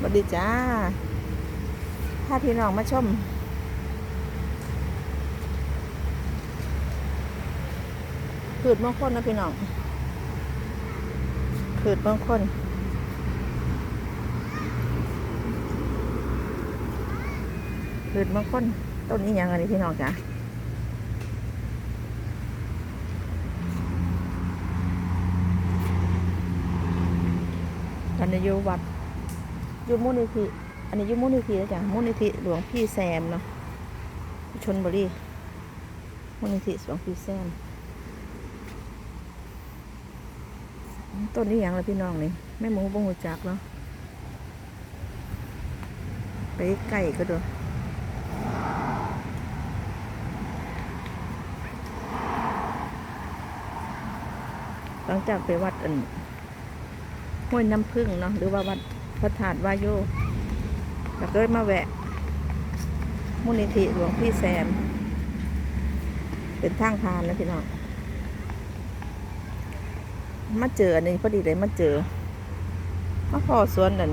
สวัสดีจ้าถ้าพี่น้องมาชมพืชมงคลนะพี่น้องพืชมงคลพืชมงคลต้นนี้ยังไงนี่พี่น้องจ้ะอันนี้อยู่วัด ยูมูนิธิอันนี้ยู่มูนิธินะจ้ะมูนิธิหลวงพี่แซมเนาะชนบุรีมูนิธิหลวงพี่แซมต้นนี้อย่างละพี่น้องนี่แม่หมูบงหูจักเนาะไปไก่ก็ดูหลังจากไปวัดอันห้วยน้ำพึ่งเนาะหรือว่าวัด พระธาตุวายโยแล้วก็มาแวะ มูลนิธิหลวงพี่แซม เป็นทางพานนะพี่น้อง มาเจออันนี้พอดีเลยมาเจอมาพอสวนนั่น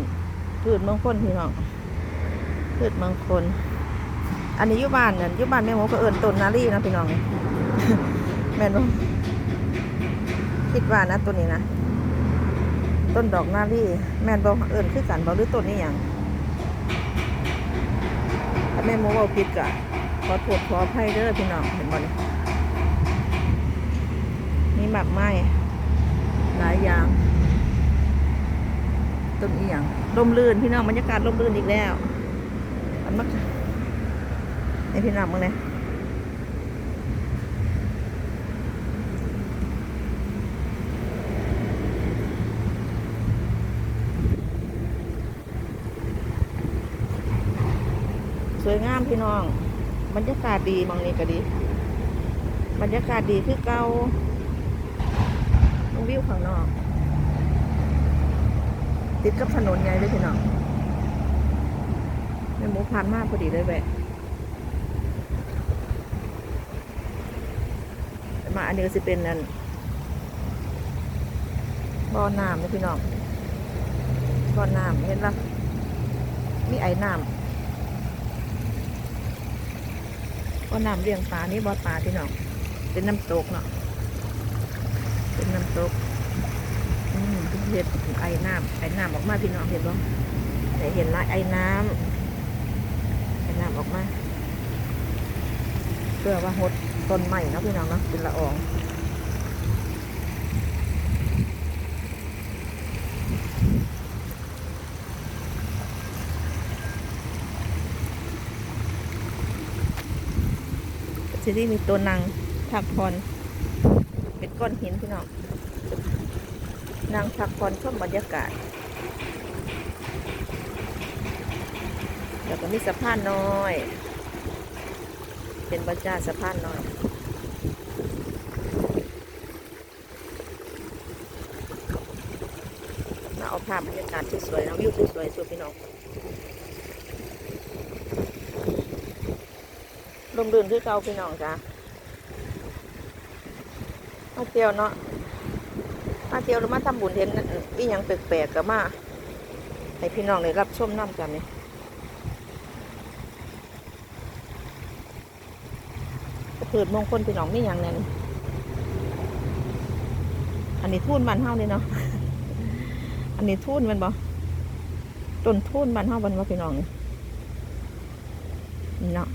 พืชมงคลพี่น้องพืชมงคล อันนี้ยู่บ้านนั่นยู่บ้านแม่หมูก็เอิญต้นนารีเนะพี่น้องแม่นบ่คิดว่านะต้นนี้นะ ต้นดอกนารีแม่นบ่เอิญคือกันบ่หรือต้นนี้หยังถ้าแม่หมูเว้าผิดก็ขอโทษขออภัยเด้อพี่น้องเห็นบ่นี่นี่หมากไม้หลายอย่างต้นอีหยังลมลื่นพี่น้องบรรยากาศลมลื่นอีกแล้วอันมักนี่พี่น้องมึงเลย สวยงามพี่น้อง บรรยากาศดีมองนี้ก็ดี บรรยากาศดีคือเก่าตรงวิวข้างนอก ติดกับถนนใหญ่เลยพี่น้องแม่หมูผ่านมากพอดีเลยแวะมาอันนี้ก็จะเป็นนั่นบ่อน้ำนะพี่น้องบ่อน้ำเห็นปะมีไอ้น้ำ บ่อน้ำเลี้ยงปลานี่บ่อปลาพี่น้องเป็นน้ำตกเนาะเป็นน้ำตกอืมเห็ดไอ้น้ำไอ้น้ำออกมาพี่น้องเห็นบ่แต่เห็นละไอ้น้ำไอ้น้ำออกมาเพื่อว่าหดต้นใหม่เนาะพี่น้องเนาะเป็นละออง ทีนี้มีตัวนางพักผ่อนเป็นก้อนหินพี่น้องนางพักผ่อนชมบรรยากาศแล้วก็มีสะพานน้อย เป็นบรรจาสะพานน้อยมาเอาภาพบรรยากาศสวยๆนะวิวสวยๆสวยพี่น้อง ลมรื่นคือเก่าพี่น้องจ้ะมาเที่ยวเนาะมาเที่ยวหรือมาทำบุญเห็นอีหยังแปลกๆก็มาให้พี่น้องได้รับชมน้ำกันนี่เปิดมงคลพี่น้องนี่ย่างแนั้นอันนี้ทุ่นบ้านเฮานี่เนาะ อันนี้ทุ่นมันบ่ต้นทุ่นบ้านเฮาบ้านว่าพี่น้องนี่เนาะ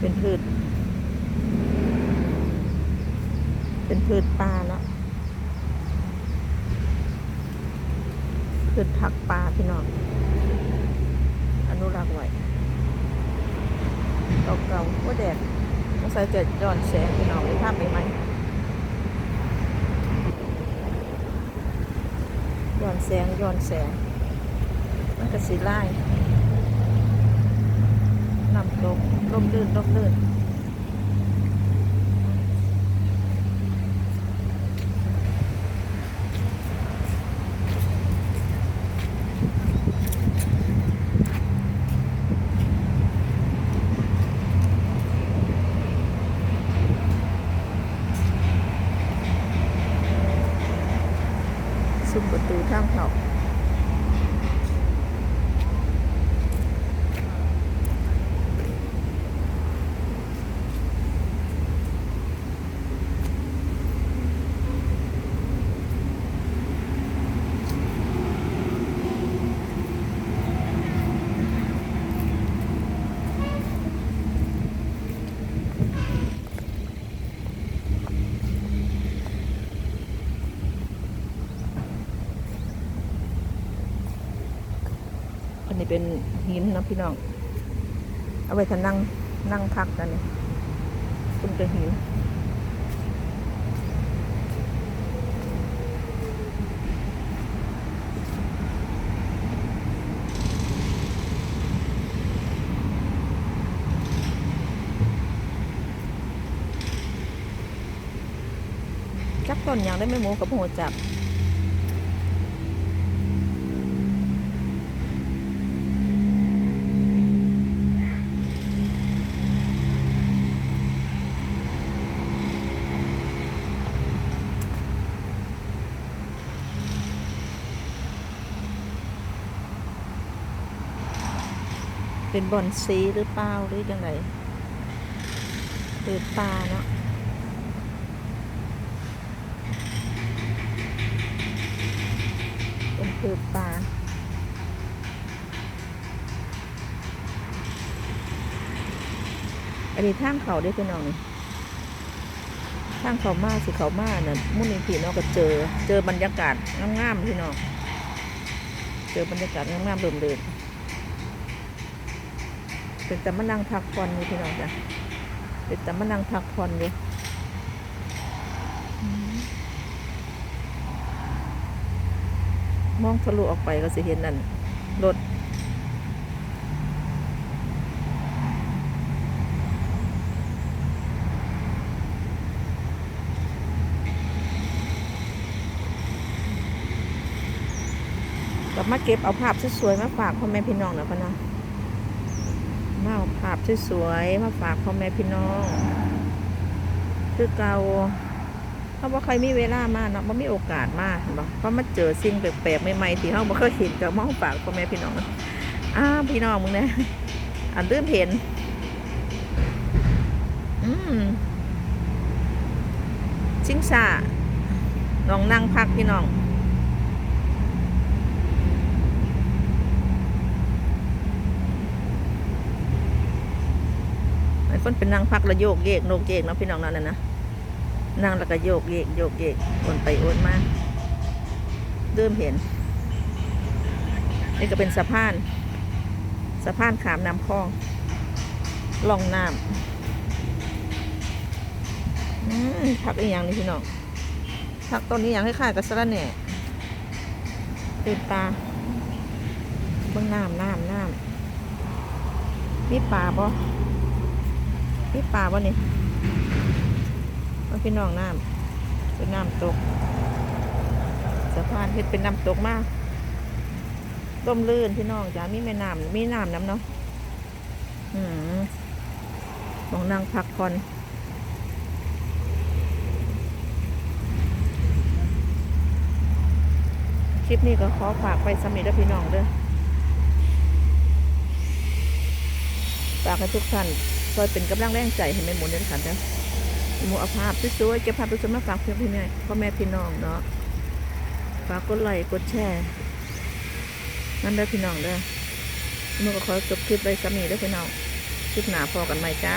เป็นพืช เป็นพืชป่าเนาะพืชผักป่าพี่น้องอนุรักษ์ไว้เก่าๆก็แดดมาใส่เจ็ดย้อนแสงพี่น้องในภาพใหม่ๆย้อนแสงย้อนแสง มันก็สีไล่ น้ำลมลมลื่นลมลื่น ทางเขาอันนี้ เป็นหินนะพี่น้อง เอาไว้ถ้านั่งนั่งพักกันนี่คุณจะหินจักต้นอย่างได้ไม่หมูกับหัวจับ เป็นบอนซีหรือเปล่าหรือยังไงหรือปลาเนาะเป็นคือปลาอันนี้ทางเขาได้พี่น้องนี่ทางเขามาสิเขามาเนี่ยมุ่นนี่พี่น้องก็เจอ เจอบรรยากาศงามๆพี่น้องเจอบรรยากาศงามๆเดิมๆ เป็นแต่มานั่งพักผ่อนอยู่พี่น้องจ้ะเป็นแต่มานั่งพักผ่อนอยู่มองทะลุออกไปก็สิเห็นนั่นรถกลับมาเก็บเอาภาพสวยๆมาฝากพ่อแม่พี่น้องหน่อยพะนะาเอาภาพสวยๆมาฝากพ่อแม่พี่น้อง คือเกาเขาบ่เคยมีเวลามาเนาะบ่มีโอกาสมาเนบ่เพราะมาเจอสิ่งแปลกๆใหม่ๆที่เฮาบ่เคยเห็นก็มอาฝากพ่อแม่พี่น้องอ้าพี่น้องมึงนะอันลืมเห็น อืมชิงซาลองนั่งพักพี่น้อง คนเป็นนางพักแล้วโยกเยกโนกเยกเนาะพี่น้องนั่นนะนะนั่งแล้วก็โยกเยกโยกเยกโอนไปโอนมาเริ่มเห็น นี่ก็เป็นสะพาน สะพานขามน้ำคลองล่องน้ำอืมผักอีกอย่างนี้พี่น้องผักต้นนี้อย่างคล้ายๆกับสระแหน่เป็นปลาเบื้องน้ำน้ำน้ำมีปลาบ่ นี่ปลาบ่นี่มันพี่น้องน้ำเป็นน้ำตกสะพานเฮ็ดเป็นน้ำตกมากต้มลื่นพี่น้องจ้ามีแม่น้ำมีน้ำน้ำเนาะอืมมองนั่งพักผ่อนคลิปนี้ก็ขอฝากไปสำเร็จแล้วพี่น้องเด้อฝากให้ทุกท่าน อยเป็นกำลังแรงใจให้แม่หมุนเดินขันนะหมูอาภาพสวยๆเก็บภาพสวยๆมาฝากเพื่อนพี่แม่พ่อแม่พี่น้องเนาะฝากกดไลค์กดแชร์นั่นเด้อพี่น้องเด้อหมูก็ขอจบคลิปไว้สามีเด้อพี่น้องคลิปหนาพอกันไหมจ้า